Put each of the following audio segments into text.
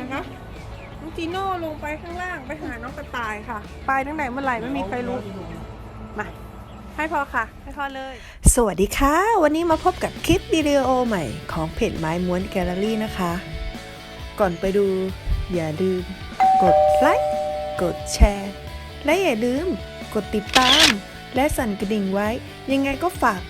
นะคะน้องจีโน่ลงไปข้างล่างไปหาน้องกระต่ายค่ะ ไปตั้งไหนเมื่อไหร่ไม่มีใครรู้ มา ให้พอค่ะ ให้พอเลย สวัสดีค่ะ วันนี้มาพบกับคลิปวิดีโอใหม่ของเพจไม้ม้วนแกลเลอรี่นะคะ ก่อนไปดู อย่าลืม กดไลค์กดแชร์ และอย่าลืม กดติดตาม และสั่นกระดิ่งไว้ ยังไงก็ฝาก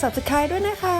subscribe ด้วยนะคะ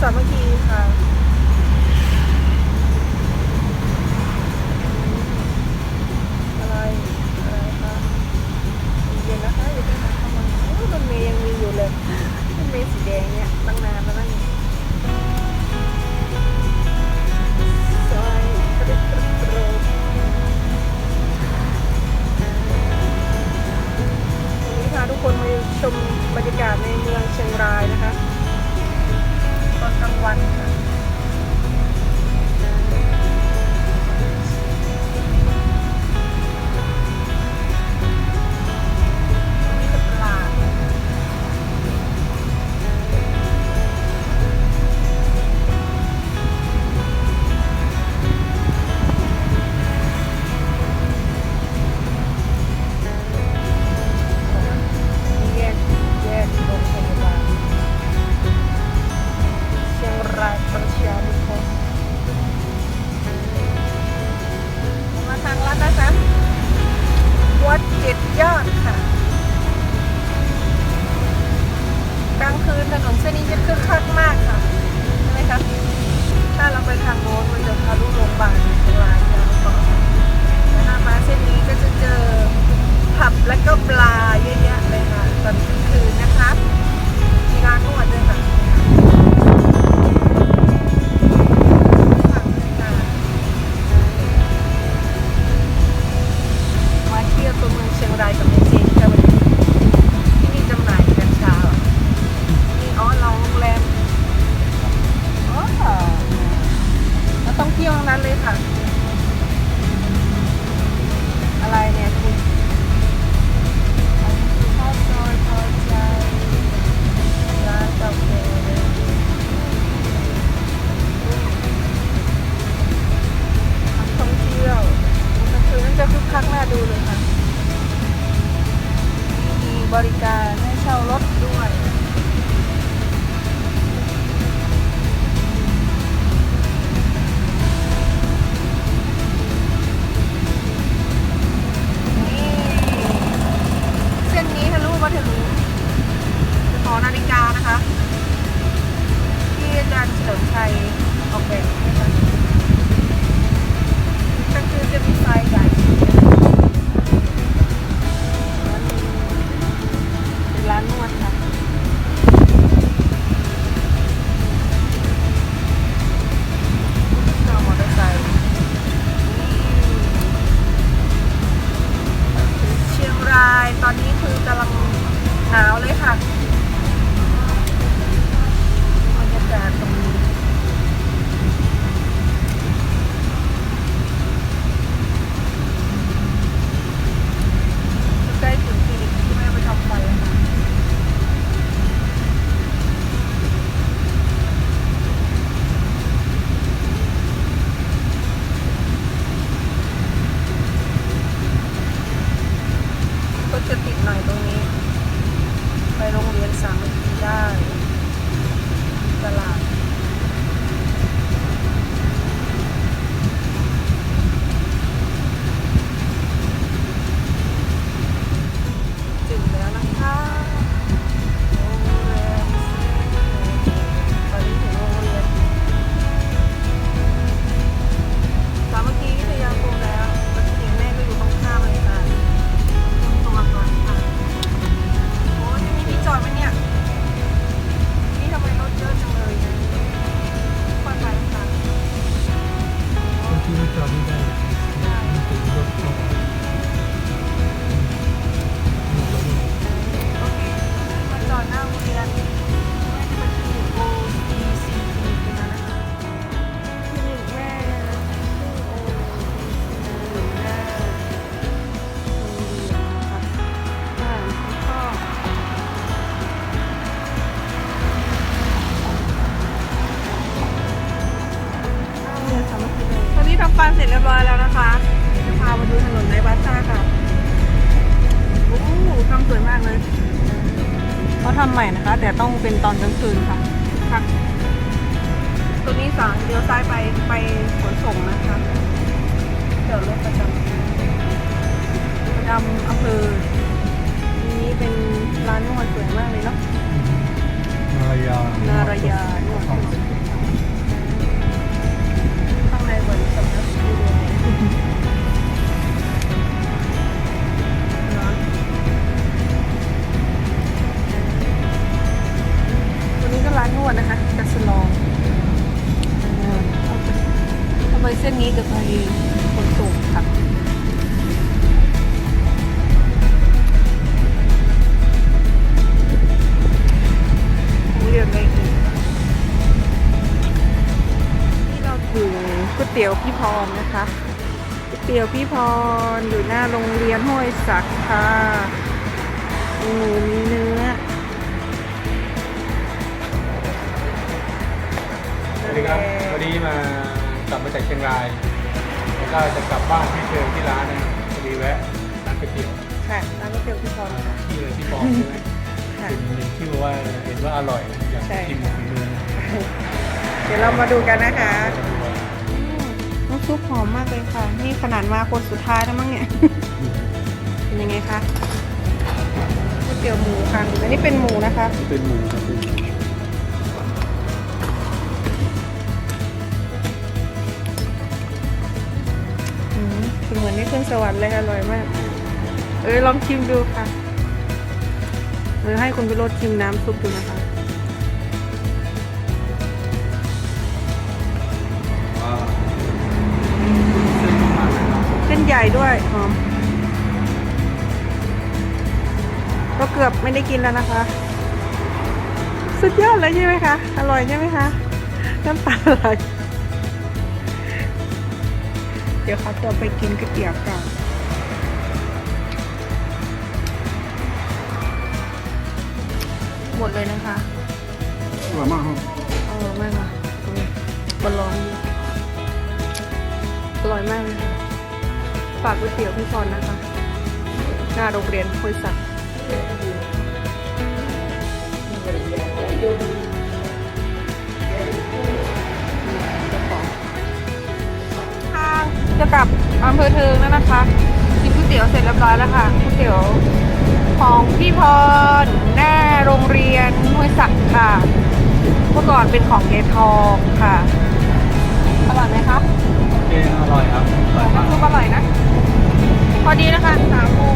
สามัคคีค่ะอะไรอะไรคะเย็นนะคะอย่าเพิ่งเข้ามาโอ้ยรถเมย์ยังมีอยู่เลยรถเมย์สีแดงเนี่ยตั้งนานแล้วนั่นซอยกระดิกกรดวันนี้พาทุกคนมาชมบรรยากาศในเมืองเชียงรายนะคะ วันค่ะ ปลาเยอะแยะเลยค่ะตอนกลางคืนนะคะมีร้านนวดด้วยค่ะ หนาวเลยค่ะบรรยากาศตรงนี้ใกล้ถึงที่ที่แม่ไปทำฟัแล้วค่ะก็จะติดหน่อยตรงนี้ ไปโรงเรียนสามนทีได้ ตลาด ลี้ยวซ้ายไปไป เอาไปเส้นนี้จะไปขนส่งค่ะเรียนอะไรอีกนี่เราถึงก๋วยเตี๋ยวพี่พรนะคะก๋วยเตี๋ยวพี่พรอยู่หน้าโรงเรียนห้วยสักค่ะมีหมูมีเนื้อสวัสดีครับวันนี้มา กลับมาจากเชียงราย แล้วก็จะกลับบ้านที่เชิญที่ร้านนะครับพอดีแวะร้านก๋วยเตี๋ยวค่ะร้านก๋วยเตี๋ยวพี่พรค่ะที่เลยที่ปองใช่ไหมค่ะเห็นเห็นชื่อว่าเห็นว่าอร่อยอยากใช่ชิมฝีมือนะเดี๋ยวเรามาดูกันนะคะน้ำซุปหอมมากเลยค่ะ นี่ขนาดมาคนสุดท้ายแล้วมั้งเนี่ย เป็นยังไงคะก๋วยเตี๋ยวหมูค่ะ อันนี้เป็นหมูนะคะ เป็นหมูครับ ขึ้นสวรรค์เลยอร่อยมาก เออลองชิมดูค่ะเออให้คุณพิโรธชิมน้ำซุปดูนะคะเส้นใหญ่ด้วยหอมก็เกือบไม่ได้กินแล้วนะคะ สุดยอดเลยใช่ไหมคะ อร่อยใช่ไหมคะ น้ำตาไหล ดี๋ยวเขาตัวไปกินก๋วยเตี๋ยวก่อนหมดเลยนะคะอร่อยมากครับอร่อยมากค่ะอืมมันร้อนอยู่อร่อยมากเลยค่ะฝากก๋วยเตี๋ยวพี่พรนะคะ หน้าโรงเรียนห้วยสัก จะกลับอำเภอเทิงแล้วนะคะกินก๋วยเตี๋ยวเสร็จเรียบร้อยแล้วค่ะก๋วยเตี๋ยวของพี่พรหน้าโรงเรียนห้วยสักค่ะเมื่อก่อนเป็นของยายทองค่ะอร่อยไหมคะเองอร่อยครับอร่อยมากน้ำซุปอร่อยนะพอดีนะคะสามโมง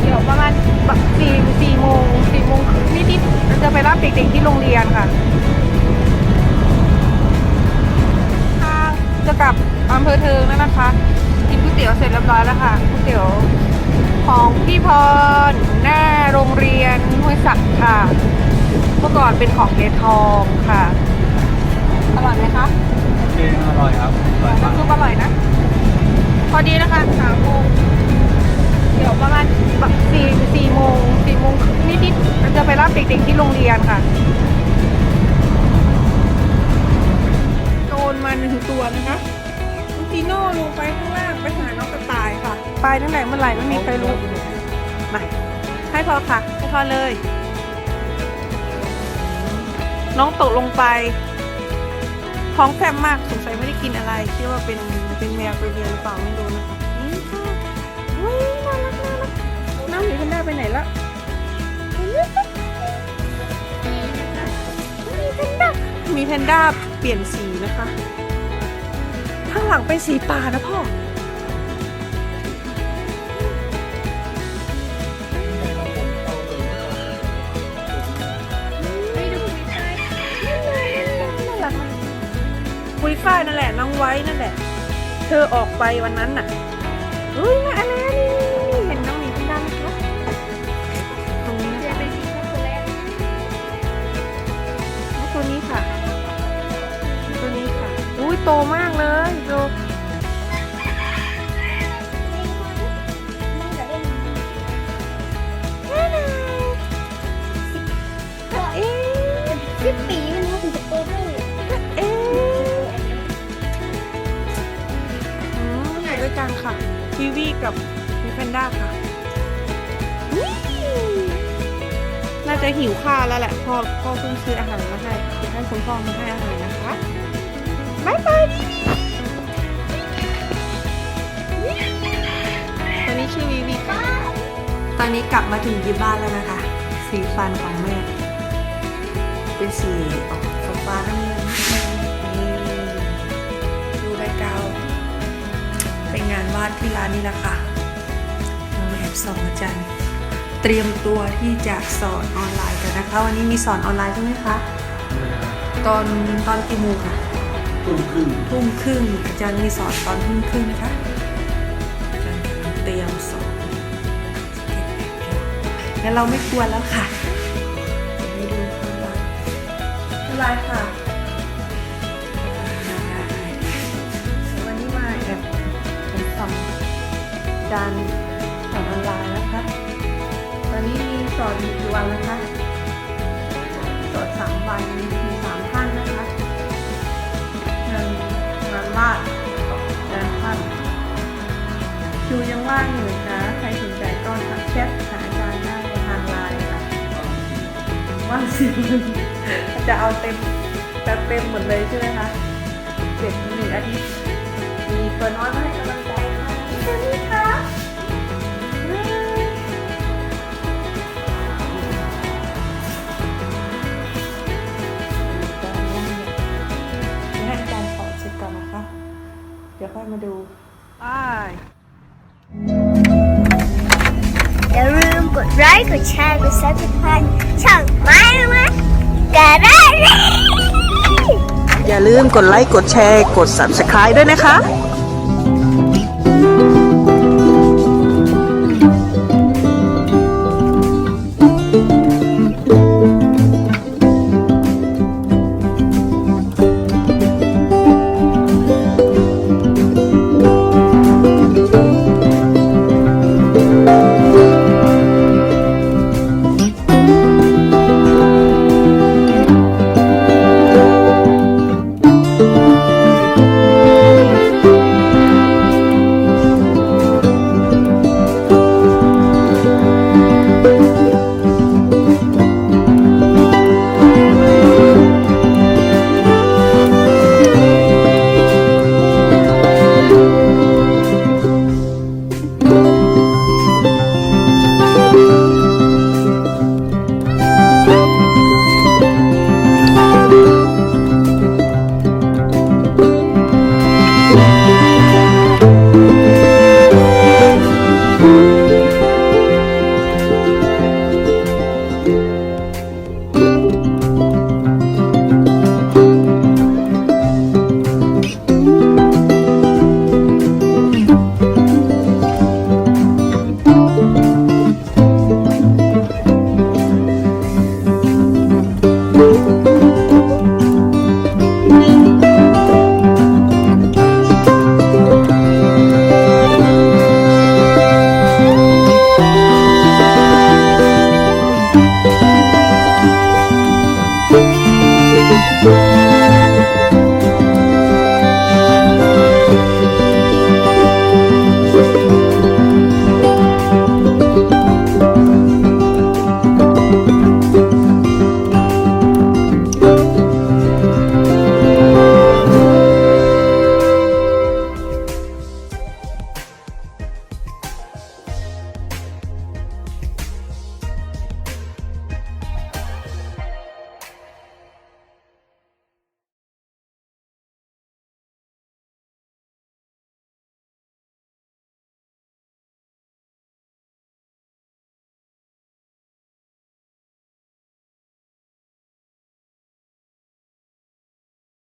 เดี๋ยวประมาณแบบสี่สี่โมงสี่โมงครึ่งนิดๆเราจะไปรับเด็กๆที่โรงเรียนค่ะ จะกลับอำเภอเทิงแล้วนะคะกินก๋วยเตี๋ยวเสร็จเรียบร้อยแล้วค่ะก๋วยเตี๋ยวของพี่พรหน้าโรงเรียนห้วยสักค่ะเมื่อก่อนเป็นของยายทองค่ะอร่อยไหมคะเองอร่อยครับอร่อยมากน้ำซุปอร่อยนะ พอดีนะคะสามโมงเดี๋ยวประมาณแบบสี่สี่โมงสี่โมงครึ่งนิดๆเราจะไปรับเด็กๆที่โรงเรียนค่ะ โดนมาหนึ่งตัวนะคะน้องจีโน่ลงไปข้างล่างไปหาน้องกระต่ายค่ะ ไปตั้งแต่เมื่อไหร่ไม่มีใครรู้มาให้พอค่ะให้พอเลย น้องตกลงไปท้องแฟบมากสงสัยไม่ได้กินอะไรคิดว่าเป็นเป็นแมวตัวเดียวหรือเปล่าไม่รู้นะคะนี่ค่ะน่ารักน่ารักน้ำหมีแพนด้าไปไหนละมีแพนด้ามีแพนด้าเปลี่ยนสีนะคะ หลังเป็นสีป่านะพ่อน่ารักมากคุยฝ้ายนั่นแหละน้องไว้นั่นแหละ เธอออกไปวันนั้นน่ะเฮ้ยน่าอะไรนี่นี่เห็นน้องหมีเป็นด้านไหมคะตรงนี้นะคะแล้วตัวนี้ค่ะ ตัวนี้ค่ะ อุ้ยโตมาก จะหิวข้าวแล้วแหละพ่อพ่อเพิ่งซื้ออาหารมาให้ให้คุณพ่อมาให้อาหารนะคะบายบายดีตอนนี้ชื่อวีวีค่ะตอนนี้กลับมาถึงที่บ้านแล้วนะคะ สีฟันของแม่ เป็นสีออกฟ้าน้ำเงินดูใบกาวเป็นงานวาดที่ร้านนี้แหละค่ะเรามาแอบส่องอาจารย์ เตรียมตัวที่จะสอนออนไลน์กันนะคะ วันนี้มีสอนออนไลน์ใช่ไหมคะตอนตอนกี่โมงค่ะตุ้มครึ่งทุ่มครึ่งอาจารย์มีสอนตอนทุ่มครึ่งนะคะอาจารย์เตรียมสอนงั้นเราไม่กวนแล้วค่ะเดี๋ยวให้ดูข้างล่างบ๊ายบายค่ะวันนี้มาแอบผมสอนอาจารย์สอนออนไลน์นะคะ ตอนนี้มีสอนอยู่กี่วันนะคะสอนสามวันมีสามท่านนะคะงานงานวาดงานปั้นคิวยังว่างอยู่นะใครสนใจก็ทักแชทหาอาจารย์ได้ทางไลน์ค่ะว่างสิจะเอาเต็มจะเต็มหมดเลยใช่ไหมคะเจ็ดหนึ่งอาทิตย์มีตัวน้อยมาให้กำลังใจค่ะ ดแชร์กด subscribe ช่องไม้มากันได้เลยอย่าลืมกดไลค์ กดแชร์ กด subscribe ด้วยนะคะ